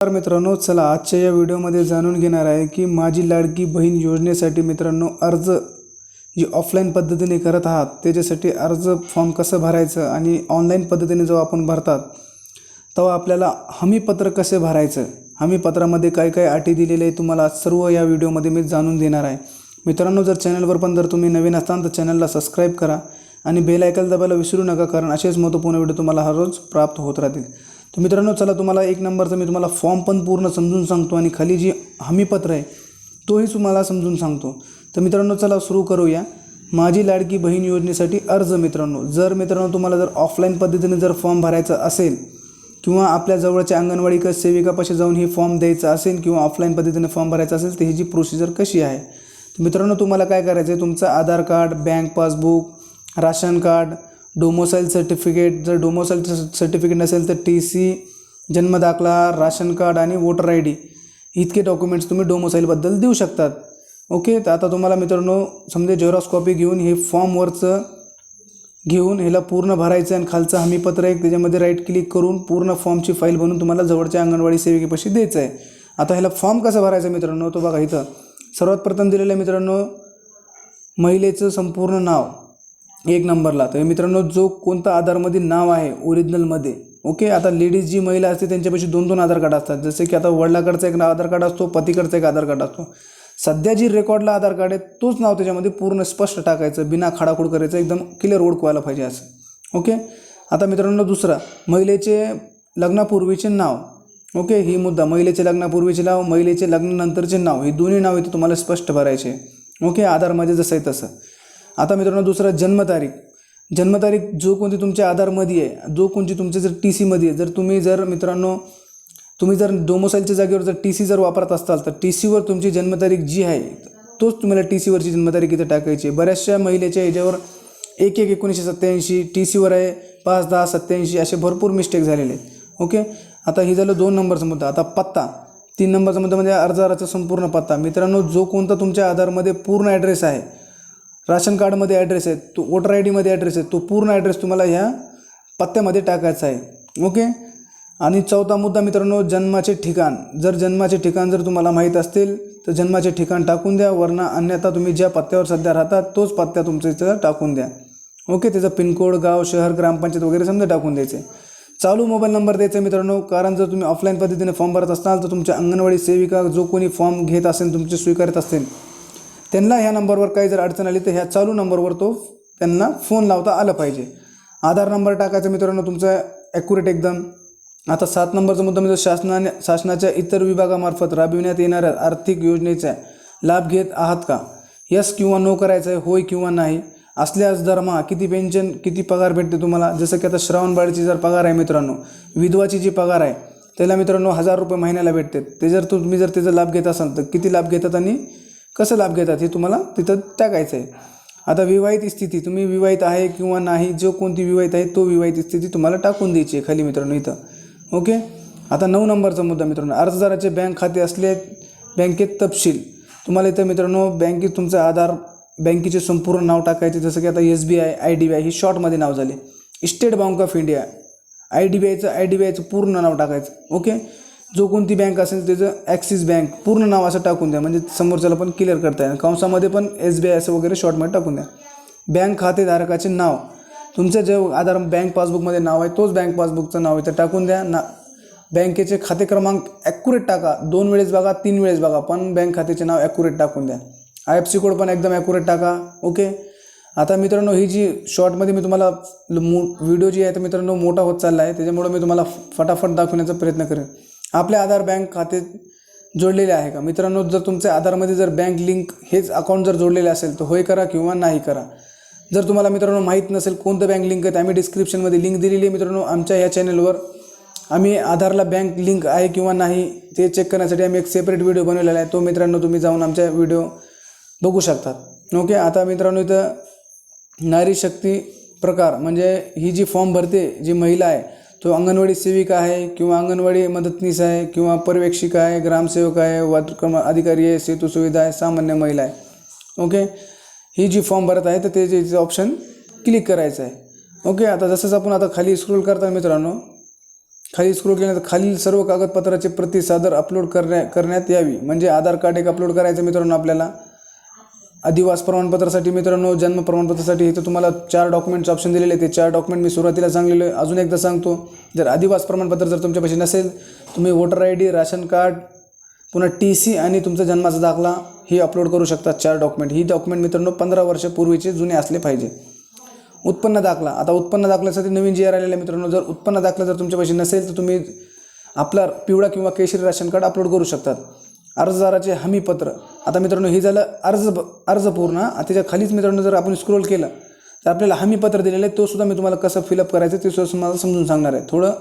तर मित्रांनो चला आजच्या या व्हिडिओमध्ये जाणून घेणार आहे की माझी लाडकी बहीण योजनेसाठी मित्रांनो अर्ज जी ऑफलाईन पद्धतीने करत आहात त्याच्यासाठी अर्ज फॉर्म कसं भरायचं आणि ऑनलाईन पद्धतीने जेव्हा आपण भरतात तेव्हा आपल्याला हमीपत्र कसे भरायचं? हमीपत्रामध्ये काय काय अटी दिलेले आहे तुम्हाला सर्व या व्हिडिओमध्ये मी जाणून देणार आहे. मित्रांनो जर चॅनलवर पण जर तुम्ही नवीन असाल तर चॅनलला सबस्क्राईब करा आणि बेल आयकल दाबायला विसरू नका कारण असेच महत्त्वपूर्ण व्हिडिओ तुम्हाला हर रोज प्राप्त होत राहतील. तर मित्रांनो चला तुम्हाला एक नंबरचं मी तुम्हाला फॉर्म पण पूर्ण समजून सांगतो आणि खाली जी हमीपत्र आहे तोही तुम्हाला समजून सांगतो. तर मित्रांनो चला सुरू करूया. माझी लाडकी बहीण योजनेसाठी अर्ज मित्रांनो जर मित्रांनो तुम्हाला जर ऑफलाईन पद्धतीने जर फॉर्म भरायचा असेल किंवा आपल्या जवळच्या अंगणवाडी क सेविकापाशी जाऊन हे फॉर्म द्यायचा असेल किंवा ऑफलाईन पद्धतीने फॉर्म भरायचा असेल तर ही जी प्रोसिजर कशी आहे? तर मित्रांनो तुम्हाला काय करायचं आहे तुमचं Aadhaar card bank passbook ration card domicile certificate जर डोमोसाईल सर्टिफिकेट नसेल तर टी सी जन्मदाखला राशन कार्ड आणि वोटर आय डी इतके डॉक्युमेंट्स तुम्ही डोमोसाईलबद्दल देऊ शकतात. ओके तर आता तुम्हाला मित्रांनो समजा झेरॉक्स कॉपी घेऊन हे फॉर्मवरचं घेऊन ह्याला पूर्ण भरायचं आणि खालचं हमीपत्र एक त्याच्यामध्ये राईट क्लिक करून पूर्ण फॉर्मची फाईल बनवून तुम्हाला जवळच्या अंगणवाडी सेविकेपाशी द्यायचं आहे आता ह्याला फॉर्म कसा भरायचा मित्रांनो? तो बघा इथं. सर्वात प्रथम दिलेलं आहे मित्रांनो महिलेचं संपूर्ण नाव. एक नंबरला. तर मित्रांनो जो कोणता आधारमध्ये नाव आहे ओरिजिनलमध्ये ओके आता लेडीज जी महिला असते त्यांच्यापाशी दोन दोन आधार कार्ड असतात. जसे की आता वडिलाकडचा एक आधार कार्ड असतो पतीकडचा एक आधार कार्ड असतो. सध्या जी रेकॉर्डला आधार कार्ड आहे तोच नाव त्याच्यामध्ये पूर्ण स्पष्ट टाकायचं बिना खाडाखोड करायचं एकदम क्लिअर ओळखवायला पाहिजे असं ओके आता मित्रांनो दुसरा महिलेचे लग्नापूर्वीचे नाव ओके ही मुद्दा महिलेचे लग्नापूर्वीचे नाव महिलेचे लग्नानंतरचे नाव हे दोन्ही नाव इथे तुम्हाला स्पष्ट भरायचे ओके आधारमध्ये जसं आहे तसं. आता मित्रांनो दुसरा जन्मतारीख. जन्मतारीख जो कोणती तुमच्या आधारमध्ये आहे जो कोणती तुमच्या जर टी सीमध्ये आहे जर तुम्ही जर मित्रांनो तुम्ही जर डोमोसाईलच्या जागेवर जर टी सी जर वापरत असाल तर टी सीवर तुमची जन्मतारीख जी आहे तोच तुम्हाला टी सीवरची जन्मतारीख इथे टाकायची आहे. बऱ्याचशा महिलेच्या ह्याच्यावर एक एक एकोणीसशे सत्त्याऐंशी टी सीवर आहे पाच दहा सत्त्याऐंशी असे भरपूर मिस्टेक झालेले आहेत. ओके आता हे झालं दोन नंबरचा मुद्दा. आता पत्ता. तीन नंबरचा मुद्दा म्हणजे अर्जाराचा संपूर्ण पत्ता. मित्रांनो जो कोणता तुमच्या आधारमध्ये पूर्ण ॲड्रेस आहे राशन कार्डमध्ये ॲड्रेस आहे तो वोटर आय डीमध्ये ॲड्रेस आहे तो पूर्ण ॲड्रेस तुम्हाला ह्या पत्त्यामध्ये टाकायचा आहे. ओके आणि चौथा मुद्दा मित्रांनो जन्माचे ठिकाण. जर जन्माचे ठिकाण जर तुम्हाला माहीत असतील तर जन्माचे ठिकाण टाकून द्या वरना अन्यथा तुम्ही ज्या पत्त्यावर सध्या राहतात तोच पत्त्या तुमच्या इथं टाकून द्या. ओके त्याचं पिनकोड गाव शहर ग्रामपंचायत वगैरे समजा टाकून द्यायचे. चालू मोबाईल नंबर द्यायचा मित्रांनो कारण जर तुम्ही ऑफलाईन पद्धतीने फॉर्म भरत असाल तर तुमच्या अंगणवाडी सेविका जो कोणी फॉर्म घेत असेल तुमचे स्वीकारत असतील त्यांना ह्या नंबरवर काही जर अडचण आली तर ह्या चालू नंबरवर तो त्यांना फोन लावता आला पाहिजे. आधार नंबर टाकायचा मित्रांनो तुमचा ॲक्युरेट एकदम. आता सात नंबरचा मुद्दा म्हणजे शासनाने शासनाच्या इतर विभागामार्फत राबविण्यात येणाऱ्या आर्थिक योजनेचा लाभ घेत आहात का? यस किंवा नो करायचं आहे होय किंवा नाही? असल्यास दरमहा किती पेन्शन किती पगार भेटते तुम्हाला? जसं की आता श्रावणबाळीची जर पगार आहे मित्रांनो विधवाची जी पगार आहे त्याला मित्रांनो हजार रुपये महिन्याला भेटते. ते जर तुम्ही जर त्याचा लाभ घेत असाल तर किती लाभ घेतात आणि कसं लाभ घेतात हे तुम्हाला तिथं टाकायचं आहे. आता विवाहित स्थिती तुम्ही विवाहित आहे किंवा नाही जो कोणती विवाहित आहे तो विवाहित स्थिती तुम्हाला टाकून द्यायची आहे खाली मित्रांनो इथं. ओके? आता नऊ नंबरचा मुद्दा मित्रांनो अर्जदाराचे बँक खाते असले बँकेत तपशील. तुम्हाला इथं मित्रांनो बँकेत तुमचं आधार बँकेचे संपूर्ण नाव टाकायचे जसं की आता S B I I D B I ही शॉर्टमध्ये नाव झाले. State Bank of India I D B आयचं I D B आयचं पूर्ण नाव टाकायचं. ओके? जो कोणती बँक असेल त्याचं ॲक्सिस बँक पूर्ण नाव असं टाकून द्या. म्हणजे समोरच्याला पण क्लिअर करता येईल. कंसामध्ये पण एस बी आय असं वगैरे शॉर्टमध्ये टाकून द्या. बँक खातेधारकाचे नाव. तुमचं जे आधार बँक पासबुकमध्ये नाव आहे तोच बँक पासबुकचं नाव आहे तर टाकून द्या. ना बँकेचे खाते क्रमांक ॲक्युरेट टाका. दोन वेळेस बघा तीन वेळेस बघा पण बँक खात्याचे नाव ॲक्युरेट टाकून द्या. आय एफ सी कोड पण एकदम ॲक्युरेट टाका ओके आता मित्रांनो ही जी शॉर्टमध्ये मी तुम्हाला मो व्हिडिओ जी आहे तर मित्रांनो मोठा होत चालला आहे. त्याच्यामुळं मी तुम्हाला फटाफट दाखवण्याचा प्रयत्न करेन. आपल्या आधार बँक खाते जोडलेले आहे का? मित्रांनो जर तुमच्या आधारमध्ये जर बँक लिंक हेच अकाउंट जर जोडलेले असेल तर होय करा किंवा नाही करा. जर तुम्हाला मित्रांनो माहीत नसेल कोणतं बँक लिंक आहे आम्ही डिस्क्रिप्शनमध्ये लिंक दिलेली आहे मित्रांनो आमच्या या चॅनलवर आम्ही आधारला बँक लिंक आहे किंवा नाही ते चेक करण्यासाठी आम्ही एक सेपरेट व्हिडिओ बनवलेला आहे. तो मित्रांनो तुम्ही जाऊन आमच्या व्हिडिओ बघू शकतात. ओके आता मित्रांनो इथं नारी शक्ती प्रकार म्हणजे ही जी फॉर्म भरते जी महिला आहे तो अंगणवाडी सेविका आहे किंवा अंगणवाडी मदतनीस आहे किंवा पर्यवेक्षिका आहे ग्रामसेवक आहे वाटक्रम अधिकारी आहे सेतू सुविधा आहे सामान्य महिला आहे. ओके? ही जी फॉर्म भरत आहे तर त्याचे ऑप्शन क्लिक करायचं आहे. ओके? आता जसंच आपण आता खाली स्क्रोल करता मित्रांनो खाली स्क्रोल केल्यानंतर खालील सर्व कागदपत्राचे प्रति सादर अपलोड करण्या करण्यात यावी. म्हणजे आधार कार्ड एक अपलोड करायचं मित्रांनो आपल्याला. अधिवास प्रमाणपत्रासाठी मित्रांनो जन्म प्रमाणपत्रासाठी इथं तुम्हाला चार डॉक्युमेंट्स ऑप्शन दिलेले आहे ते चार डॉक्युमेंट मी सुरुवातीला सांगलेलो आहे. अजून एकदा सांगतो जर अधिवास प्रमाणपत्र जर तुमच्यापाशी नसेल तुम्ही voter I D ration card पुन्हा टी सी आणि तुमचा जन्माचा दाखला ही अपलोड करू शकता चार डॉक्युमेंट ही डॉक्युमेंट मित्रांनो पंधरा वर्षापूर्वीचे जुने असले पाहिजे. उत्पन्न दाखला. आता उत्पन्न दाखल्यासाठी नवीन जी आर आलेला आहे मित्रांनो. जर उत्पन्न दाखला जर तुमच्यापाशी नसेल तर तुम्ही आपला पिवळा किंवा केशरी राशन कार्ड अपलोड करू शकतात. अर्जदाराचे हमीपत्र. आता मित्रांनो हे झालं अर्ज अर्ज पूर्ण. त्याच्या खालीच मित्रांनो जर आपण स्क्रोल केलं तर आपल्याला हमीपत्र दिलेलं आहे तो सुद्धा मी तुम्हाला कसं फिलअप करायचं ते सुद्धा तुम्हाला समजून सांगणार आहे. थोडं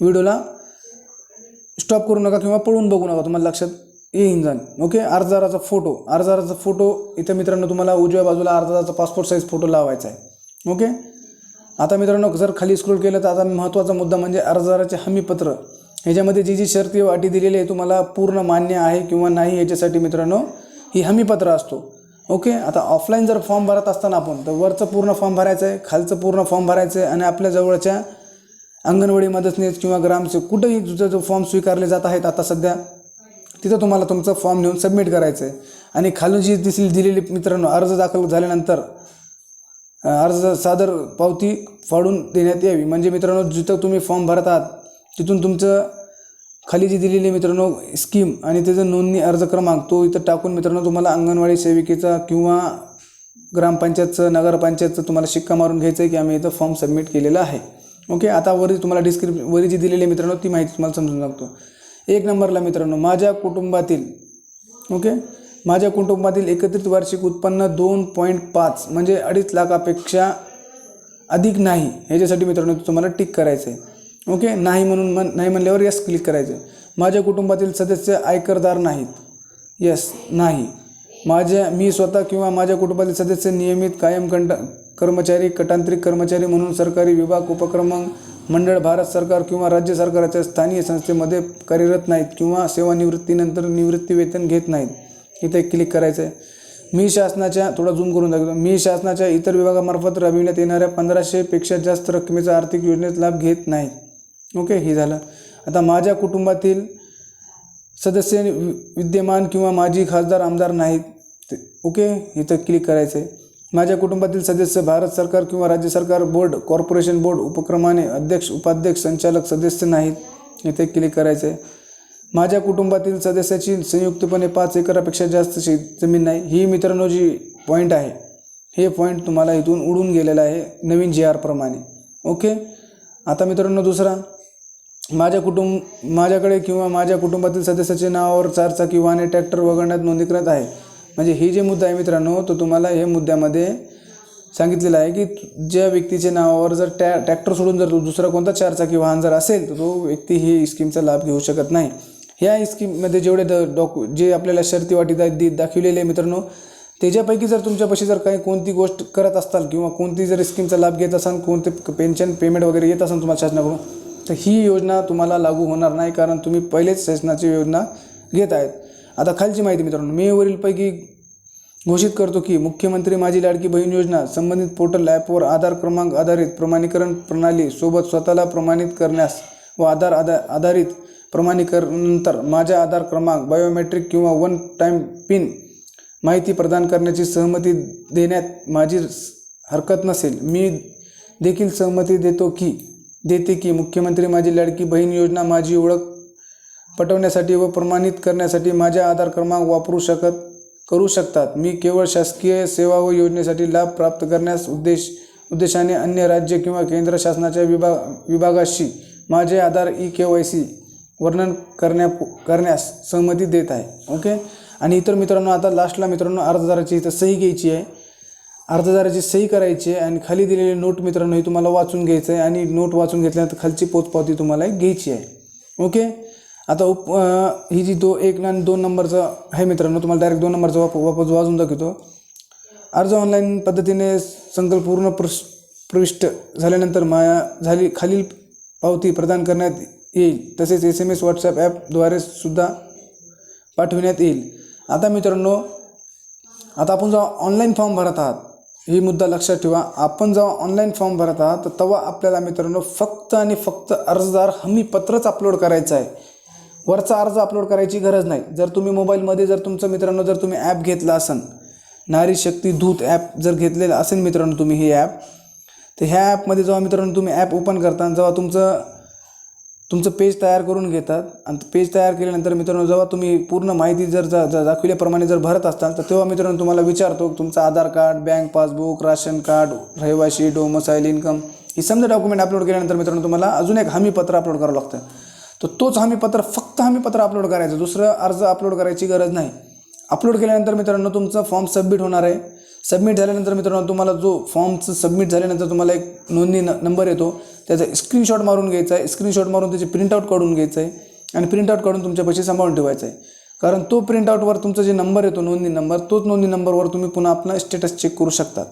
व्हिडिओला स्टॉप करू नका किंवा पळून बघू नका तुम्हाला लक्षात येईन जाण ओके अर्जदाराचा फोटो अर्जदाराचा फोटो इथं मित्रांनो तुम्हाला उजव्या बाजूला अर्जदाराचा पासपोर्ट साईज फोटो लावायचा आहे. ओके आता मित्रांनो जर खाली स्क्रोल केलं तर आता महत्त्वाचा मुद्दा म्हणजे अर्जदाराचे हमीपत्र. ह्याच्यामध्ये जी जी शर्ती अटी दिलेली आहे तुम्हाला पूर्ण मान्य आहे किंवा नाही याच्यासाठी मित्रांनो ही हमीपत्र असतो. ओके आता ऑफलाईन जर फॉर्म भरत असताना आपण तर वरचं पूर्ण फॉर्म भरायचं आहे खालचं पूर्ण फॉर्म भरायचं आहे आणि आपल्या जवळच्या अंगणवाडी मदतनीस किंवा ग्रामसेवक कुठंही तुझं जो फॉर्म स्वीकारले जात आहेत आता सध्या तिथं तुम्हाला तुमचं फॉर्म नेऊन सबमिट करायचं आहे. आणि खालून जी दिसली दिलेली मित्रांनो अर्ज दाखल झाल्यानंतर अर्ज सादर पावती फाडून देण्यात यावी. म्हणजे मित्रांनो जिथं तुम्ही फॉर्म भरत आहात तिथून तुमचं खाली जी दिलेली मित्रांनो स्कीम आणि त्याचं नोंदणी अर्ज क्रमांक तो इथं टाकून मित्रांनो तुम्हाला अंगणवाडी सेविकेचा किंवा ग्रामपंचायतचं नगरपंचायतचं तुम्हाला शिक्का मारून घ्यायचं आहे की आम्ही इथं फॉर्म सबमिट केलेला आहे. ओके आता वरी तुम्हाला डिस्क्रिप वरी जी दिलेली मित्रांनो ती माहिती तुम्हाला समजून लागतो एक नंबरला मित्रांनो माझ्या कुटुंबातील ओके माझ्या कुटुंबातील एकत्रित वार्षिक उत्पन्न दोन पॉईंट पाच म्हणजे अडीच लाखापेक्षा अधिक नाही ह्याच्यासाठी मित्रांनो तुम्हाला टिक करायचं आहे ओके? नाही म्हणून मन नाही म्हणल्यावर यस क्लिक करायचं. आहे माझ्या कुटुंबातील सदस्य आयकरदार नाहीत. यस नाही. माझ्या मी स्वतः किंवा माझ्या कुटुंबातील सदस्य नियमित कायम कंट कर्मचारी कटांतरिक कर्मचारी म्हणून सरकारी विभाग उपक्रम मंडळ भारत सरकार किंवा राज्य सरकारच्या स्थानीय संस्थेमध्ये कार्यरत नाहीत किंवा सेवानिवृत्तीनंतर निवृत्ती वेतन घेत नाहीत. इथे क्लिक करायचं आहे मी शासनाच्या थोडा झूम करून दाखवतो. मी शासनाच्या इतर विभागामार्फत राबविण्यात येणाऱ्या पंधराशेपेक्षा जास्त रकमेचा आर्थिक योजनेत लाभ घेत नाही ओके हे झालं. आता माझ्या कुटुंबातील सदस्य वि- विद्यमान किंवा माजी खासदार आमदार नाहीत ओके इथं क्लिक करायचं आहे माझ्या कुटुंबातील सदस्य भारत सरकार किंवा राज्य सरकार बोर्ड कॉर्पोरेशन बोर्ड उपक्रमाने अध्यक्ष उपाध्यक्ष संचालक सदस्य नाहीत इथे क्लिक करायचं आहे माझ्या कुटुंबातील सदस्याची संयुक्तपणे पाच एकरापेक्षा जास्त शेत जमीन नाही. ही मित्रांनो जी पॉईंट आहे हे पॉईंट तुम्हाला इथून उडून गेलेलं आहे नवीन जी आर प्रमाणे. ओके? आता मित्रांनो दुसरा माझ्या कुटुंब माझ्याकडे किंवा माझ्या कुटुंबातील सदस्याच्या नावावर चारचाकी वाहने ट्रॅक्टर वगळण्यात नोंदणीकृत आहे. म्हणजे हे जे मुद्दा आहे मित्रांनो तो तुम्हाला हे मुद्द्यामध्ये सांगितलेलं आहे की ज्या व्यक्तीच्या नावावर जर टॅ ट्रॅक्टर सोडून जर दुसरा कोणता चारचाकी वाहन जर असेल तर तो व्यक्ती ही स्कीमचा लाभ घेऊ शकत नाही. ह्या स्कीममध्ये जेवढे द डॉक्यु जे आपल्याला शर्ती वाटी दा दाखवलेले आहे मित्रांनो त्याच्यापैकी जर तुमच्यापाशी जर काही कोणती गोष्ट करत असताल किंवा कोणती जर स्कीमचा लाभ घेत असाल कोणते पेन्शन पेमेंट वगैरे येत असेल तुम्हाला शासनाकडून तर ही योजना तुम्हाला लागू होणार नाही कारण तुम्ही पहिलेच शासनाची योजना घेत आहेत. आता खालची माहिती मित्रांनो मे वरीलपैकी घोषित करतो की मुख्यमंत्री माझी लाडकी बहीण योजना संबंधित पोर्टल ॲपवर आधार क्रमांक आधारित प्रमाणीकरण प्रणाली सोबत स्वतःला प्रमाणित करण्यास व आधार आधा आधारित प्रमाणीकरणानंतर माझ्या आधार क्रमांक बायोमेट्रिक किंवा वन टाईम पिन माहिती प्रदान करण्याची सहमती देण्यात माझी हरकत नसेल. मी देखील सहमती देतो की देते की मुख्यमंत्री माझी लाडकी बहीण योजना माझी ओळख पटवण्यासाठी व प्रमाणित करण्यासाठी माझ्या आधार क्रमांक वापरू शकत करू शकतात. मी केवळ शासकीय सेवा व योजनेसाठी लाभ प्राप्त करण्यास उद्देश उद्देशाने अन्य राज्य किंवा केंद्र शासनाच्या विभाग विभागाशी माझे Aadhaar E K Y C वर्णन करण्या करण्यास सहमती देत आहे. ओके? आणि इतर मित्रांनो आता लास्टला मित्रांनो अर्जदाराची इथं सही घ्यायची आहे. अर्जदाराची सही करायची आहे आणि खाली दिलेली नोट मित्रांनो ही तुम्हाला वाचून घ्यायचं आहे आणि नोट वाचून घेतल्यानंतर खालची पोचपावती तुम्हाला एक घ्यायची आहे. ओके? आता उप ही जी दो एक आणि दोन नंबरचं आहे मित्रांनो तुम्हाला डायरेक्ट दोन नंबरचा वाप वापस वाजून दाखवतो. अर्ज ऑनलाईन पद्धतीने संकल्प पूर्ण प्रश प्रविष्ट झाल्यानंतर माया झाली खालील पावती प्रदान करण्यात येईल. तसेच एस एम एस व्हॉट्सॲप ॲपद्वारे सुद्धा पाठविण्यात येईल. आता मित्रांनो आता आपण जो ऑनलाईन फॉर्म भरत आहात ही मुद्दा लक्षात ठेवा. आपण जेव्हा ऑनलाईन फॉर्म भरत आहात तर तेव्हा आपल्याला मित्रांनो फक्त आणि फक्त अर्जदार हमीपत्रच अपलोड करायचं आहे. वरचा अर्ज अपलोड करायची गरज नाही. जर तुम्ही मोबाईलमध्ये जर तुमचं मित्रांनो जर तुम्ही ॲप घेतला असन नारी शक्ती दूत ॲप जर घेतलेलं असेल मित्रांनो तुम्ही हे ॲप तर ह्या ॲपमध्ये जेव्हा मित्रांनो तुम्ही ॲप ओपन करता जेव्हा तुमचं तुमचं पेज तयार करून घेतात आणि पेज तयार केल्यानंतर मित्रांनो जेव्हा तुम्ही पूर्ण माहिती जर जा दाखविल्याप्रमाणे जर भरत असताल तर तेव्हा मित्रांनो तुम्हाला विचारतो तुमचं Aadhaar card bank passbook ration card रहिवाशी डोमसाईल इन्कम ही समजा डॉक्युमेंट अपलोड केल्यानंतर मित्रांनो तुम्हाला अजून एक हमीपत्र अपलोड करावं लागतं. तर तोच हमीपत्र फक्त हमीपत्र अपलोड करायचं दुसरं अर्ज अपलोड करायची गरज नाही. अपलोड केल्यानंतर मित्रांनो तुमचं फॉर्म सबमिट होणार आहे. सबमिट झाल्यानंतर मित्रांनो तुम्हाला जो फॉर्मचं सबमिट झाल्यानंतर तुम्हाला एक नोंदणी न नंबर येतो. त्याचा स्क्रीनशॉट मारून घ्यायचा आहे. स्क्रीनशॉट मारून त्याची प्रिंटआउट काढून घ्यायचं आहे. आणि प्रिंटआउट काढून तुमच्या पैसे सांभाळून ठेवायचं आहे. कारण तो प्रिंटआउटवर तुमचा जे नंबर येतो नोंदणी नंबर तोच नोंदणी नंबरवर तुम्ही पुन्हा आपला स्टेटस चेक करू शकतात.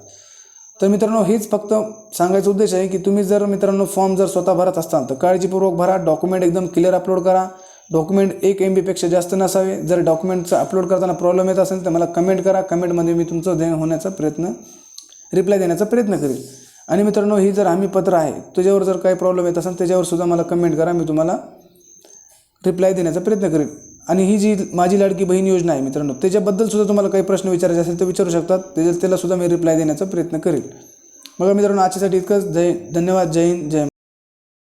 तर मित्रांनो हेच फक्त सांगायचा उद्देश आहे की तुम्ही जर मित्रांनो फॉर्म जर स्वतः भरत असाल तर काळजीपूर्वक भरा. डॉक्युमेंट एकदम क्लिअर अपलोड करा. डॉक्युमेंट एक एम बीपेक्षा जास्त नसावे. जर डॉक्युमेंटचं अपलोड करताना प्रॉब्लेम येत असेल तर मला कमेंट करा. कमेंटमध्ये मी तुमचं दे होण्याचा प्रयत्न रिप्लाय देण्याचा प्रयत्न करेल. आणि मित्रांनो ही जर हमी पत्र आहे त्याच्यावर जर काही प्रॉब्लेम येत असेल त्याच्यावर सुद्धा मला कमेंट करा. मी तुम्हाला रिप्लाय देण्याचा प्रयत्न करेल. आणि ही जी माझी लाडकी बहीण योजना आहे मित्रांनो त्याच्याबद्दल सुद्धा तुम्हाला काही प्रश्न विचारायचे असेल तर विचारू शकतात. त्याच्या त्याला सुद्धा मी रिप्लाय देण्याचा प्रयत्न करेल. बघा मित्रांनो आजच्यासाठी इतकंच. जय धन्यवाद. जय हिंद. जय